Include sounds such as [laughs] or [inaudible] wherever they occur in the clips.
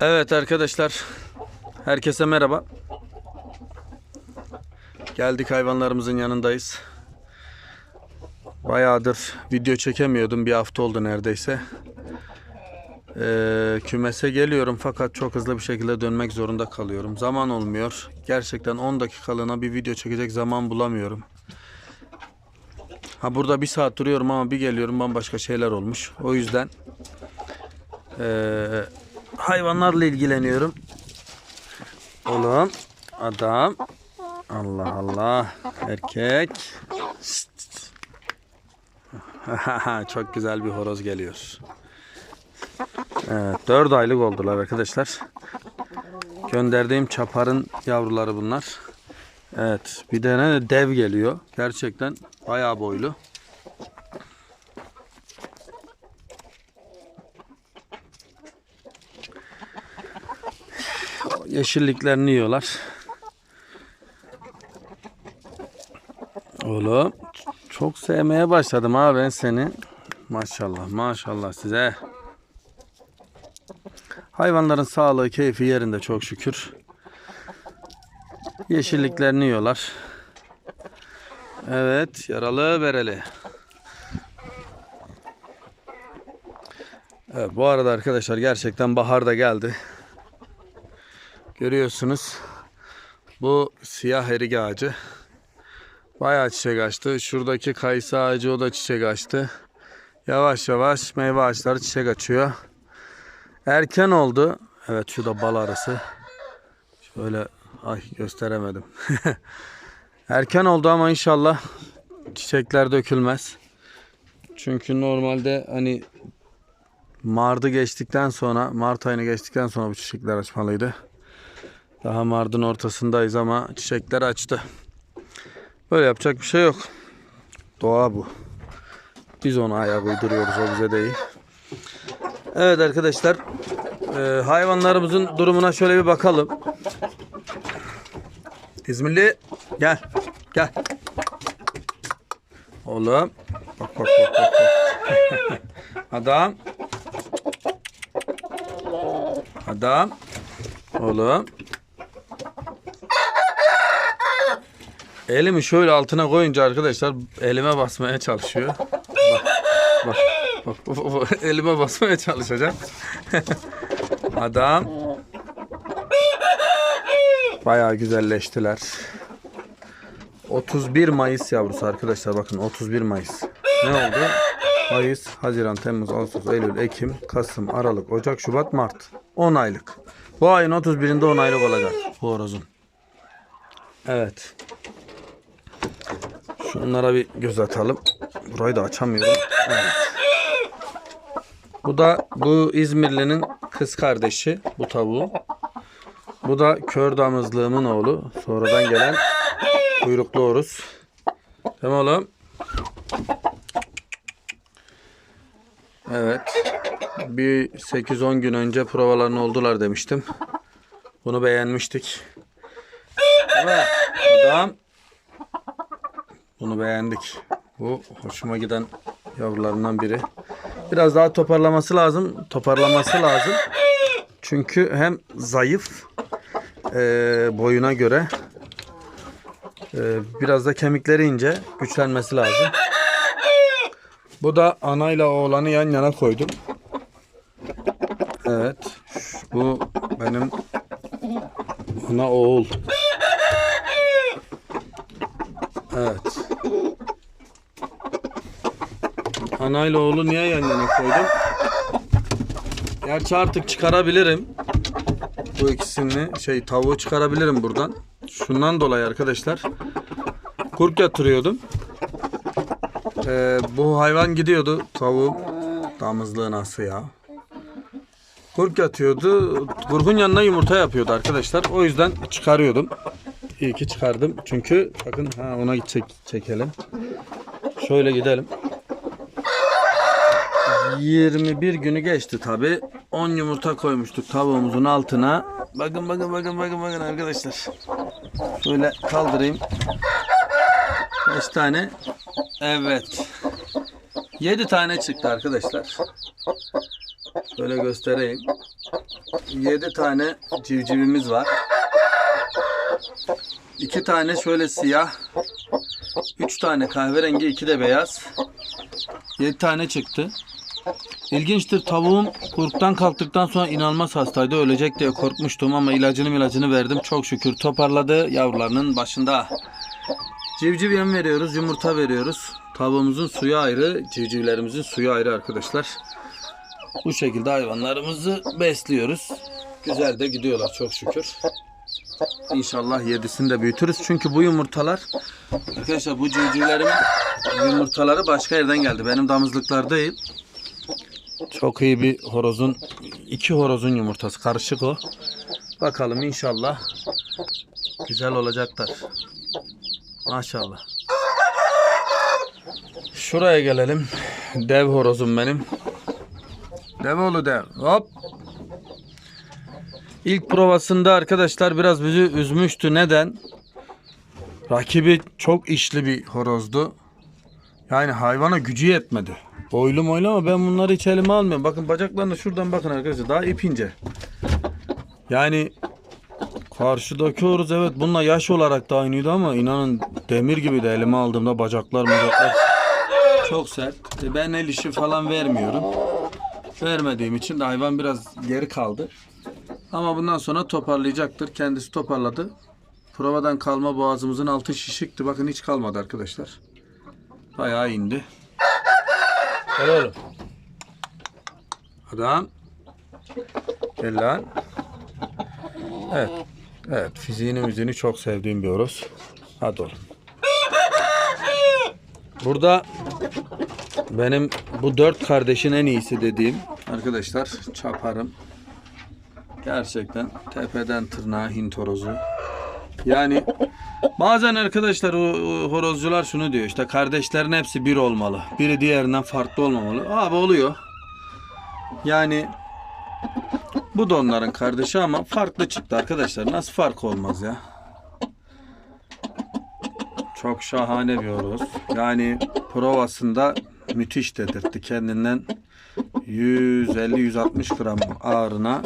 Evet arkadaşlar. Herkese merhaba. Geldik hayvanlarımızın yanındayız. Bayağıdır video çekemiyordum. Bir hafta oldu neredeyse. Ee, kümese geliyorum fakat çok hızlı bir şekilde dönmek zorunda kalıyorum. Zaman olmuyor. Gerçekten 10 dakikalığına bir video çekecek zaman bulamıyorum. Ha burada bir saat duruyorum ama bir geliyorum bambaşka şeyler olmuş. O yüzden ee, hayvanlarla ilgileniyorum. Oğlum, adam, Allah Allah, erkek. [laughs] Çok güzel bir horoz geliyor. Evet, 4 aylık oldular arkadaşlar. Gönderdiğim çaparın yavruları bunlar. Evet, bir de dev geliyor. Gerçekten bayağı boylu. Yeşilliklerini yiyorlar. Oğlum çok sevmeye başladım ha ben seni. Maşallah maşallah size. Hayvanların sağlığı keyfi yerinde çok şükür. Yeşilliklerini yiyorlar. Evet yaralı bereli. Evet, bu arada arkadaşlar gerçekten bahar da geldi. Görüyorsunuz. Bu siyah erik ağacı. Bayağı çiçek açtı. Şuradaki kayısı ağacı o da çiçek açtı. Yavaş yavaş meyve ağaçları çiçek açıyor. Erken oldu. Evet şu da bal arısı. Şöyle ay gösteremedim. [laughs] Erken oldu ama inşallah çiçekler dökülmez. Çünkü normalde hani Mart'ı geçtikten sonra, Mart ayını geçtikten sonra bu çiçekler açmalıydı. Daha Mart'ın ortasındayız ama çiçekler açtı. Böyle yapacak bir şey yok. Doğa bu. Biz ona ayak uyduruyoruz o bize değil. Evet arkadaşlar. e, hayvanlarımızın durumuna şöyle bir bakalım. İzmirli gel. Gel. Oğlum. Bak bak bak. bak. Adam. Adam. Oğlum. Elimi şöyle altına koyunca arkadaşlar elime basmaya çalışıyor. Bak bak bak, bak, elime basmaya çalışacak. [laughs] Adam. Bayağı güzelleştiler. 31 Mayıs yavrusu arkadaşlar bakın 31 Mayıs. Ne oldu? Mayıs, Haziran, Temmuz, Ağustos, Eylül, Ekim, Kasım, Aralık, Ocak, Şubat, Mart. 10 aylık. Bu ayın 31'inde 10 aylık olacak bu horozun. Evet. Şunlara bir göz atalım. Burayı da açamıyorum. Evet. Bu da bu İzmirli'nin kız kardeşi bu tavuğun. Bu da kör damızlığımın oğlu. Sonradan gelen kuyruklu oruz. Tamam oğlum. Evet. Bir 8-10 gün önce provalarını oldular demiştim. Bunu beğenmiştik. Evet. Adam. Bunu beğendik. Bu hoşuma giden yavrularından biri. Biraz daha toparlaması lazım. Toparlaması lazım. Çünkü hem zayıf e, boyuna göre e, biraz da kemikleri ince güçlenmesi lazım. Bu da anayla oğlanı yan yana koydum. Evet. Bu benim ana oğul. Evet. Anayla oğlu niye yan yana koydum? Gerçi artık çıkarabilirim. Bu ikisini şey tavuğu çıkarabilirim buradan. Şundan dolayı arkadaşlar. Kurk yatırıyordum. Ee, bu hayvan gidiyordu tavuğum. Damızlığı nasıl ya? Kurk yatıyordu. Kurkun yanına yumurta yapıyordu arkadaşlar. O yüzden çıkarıyordum. İyi ki çıkardım. Çünkü bakın ha, ona gidecek çekelim. Şöyle gidelim. 21 günü geçti tabi. 10 yumurta koymuştuk tavuğumuzun altına. Bakın bakın bakın bakın bakın arkadaşlar. Şöyle kaldırayım. 5 tane. Evet. 7 tane çıktı arkadaşlar. Şöyle göstereyim. 7 tane civcivimiz var. 2 tane şöyle siyah. 3 tane kahverengi, 2 de beyaz. 7 tane çıktı. İlginçtir tavuğum kurktan kalktıktan sonra inanılmaz hastaydı. Ölecek diye korkmuştum ama ilacını ilacını verdim. Çok şükür toparladı yavrularının başında. Civciv yem veriyoruz, yumurta veriyoruz. Tavuğumuzun suyu ayrı, civcivlerimizin suyu ayrı arkadaşlar. Bu şekilde hayvanlarımızı besliyoruz. Güzel de gidiyorlar çok şükür. İnşallah yedisini de büyütürüz. Çünkü bu yumurtalar arkadaşlar bu civcivlerimin yumurtaları başka yerden geldi. Benim damızlıklar değil. Çok iyi bir horozun, iki horozun yumurtası karışık o. Bakalım inşallah güzel olacaklar. Maşallah. Şuraya gelelim. Dev horozum benim. Dev oğlu dev. Hop. İlk provasında arkadaşlar biraz bizi üzmüştü. Neden? Rakibi çok işli bir horozdu. Yani hayvana gücü yetmedi. Boylu moylu ama ben bunları hiç elime almıyorum. Bakın bacaklarına şuradan bakın arkadaşlar. Daha ip ince. Yani karşıdaki horoz evet bununla yaş olarak da aynıydı ama inanın demir gibi de elime aldığımda bacaklar bacaklar çok sert. E, Ben el işi falan vermiyorum. Vermediğim için de hayvan biraz geri kaldı. Ama bundan sonra toparlayacaktır. Kendisi toparladı. Provadan kalma boğazımızın altı şişikti. Bakın hiç kalmadı arkadaşlar. Bayağı indi. Gel oğlum. Adam. Gel lan. Evet. Evet. Fiziğini müziğini çok sevdiğim bir horoz. Hadi oğlum. Burada benim bu dört kardeşin en iyisi dediğim arkadaşlar çaparım. Gerçekten tepeden tırnağa Hint horozu. Yani bazen arkadaşlar o, o horozcular şunu diyor işte kardeşlerin hepsi bir olmalı. Biri diğerinden farklı olmamalı. Abi oluyor. Yani bu da onların kardeşi ama farklı çıktı arkadaşlar. Nasıl fark olmaz ya? Çok şahane bir horoz. Yani provasında müthiş dedirtti. Kendinden 150-160 gram ağırına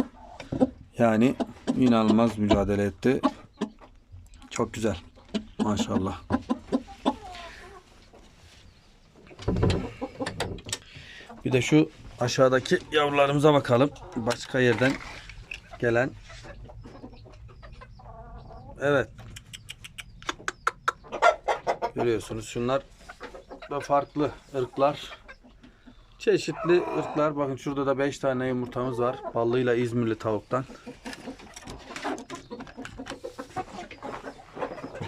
yani inanılmaz mücadele etti. Çok güzel. Maşallah. Bir de şu aşağıdaki yavrularımıza bakalım. Başka yerden gelen. Evet. Görüyorsunuz şunlar da farklı ırklar. Çeşitli ırklar. Bakın şurada da 5 tane yumurtamız var. Ballıyla İzmirli tavuktan.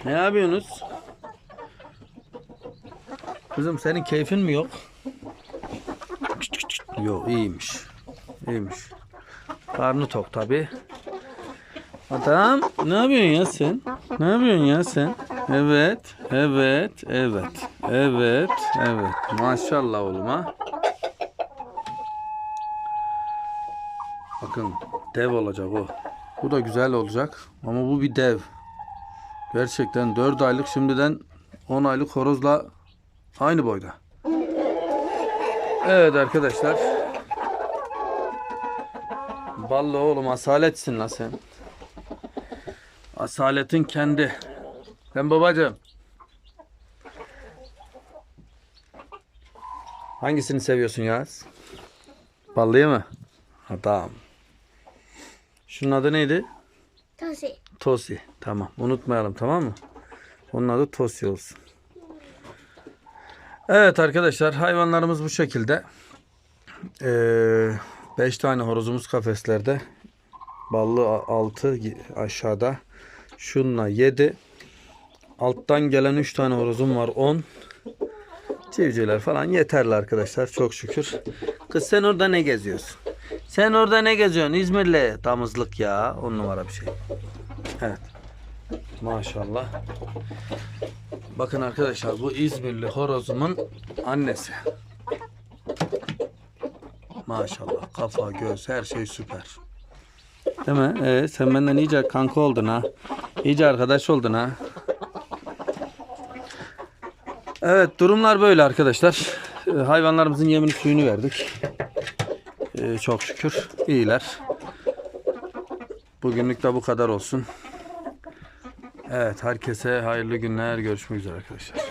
Ne yapıyorsunuz? Kızım senin keyfin mi yok? Yok iyiymiş. İyiymiş. Karnı tok tabi. Adam ne yapıyorsun ya sen? Ne yapıyorsun ya sen? Evet, evet, evet, evet, evet. Maşallah oğlum ha. Bakın dev olacak o. Bu da güzel olacak ama bu bir dev. Gerçekten 4 aylık şimdiden 10 aylık horozla aynı boyda. Evet arkadaşlar. Ballı oğlum asaletsin la sen. Asaletin kendi. Ben babacığım. Hangisini seviyorsun Yaz? Ballıyı mı? Adam. Şunun adı neydi? Tosi. Tosi. Tamam. Unutmayalım tamam mı? Onun adı Tosi olsun. Evet arkadaşlar hayvanlarımız bu şekilde. 5 tane horozumuz kafeslerde. Ballı 6 aşağıda. Şunla 7. Alttan gelen 3 tane horozum var 10. Civcivler falan yeterli arkadaşlar çok şükür. Kız sen orada ne geziyorsun? Sen orada ne geziyorsun? İzmirli damızlık ya. On numara bir şey. Evet. Maşallah. Bakın arkadaşlar bu İzmirli horozumun annesi. Maşallah kafa göz her şey süper. Değil mi? Evet, sen benden iyice kanka oldun ha. İyice arkadaş oldun ha. Evet durumlar böyle arkadaşlar. Ee, hayvanlarımızın yemini suyunu verdik. Ee, Ee, çok şükür iyiler. Bugünlük de bu kadar olsun. Evet herkese hayırlı günler. Görüşmek üzere arkadaşlar.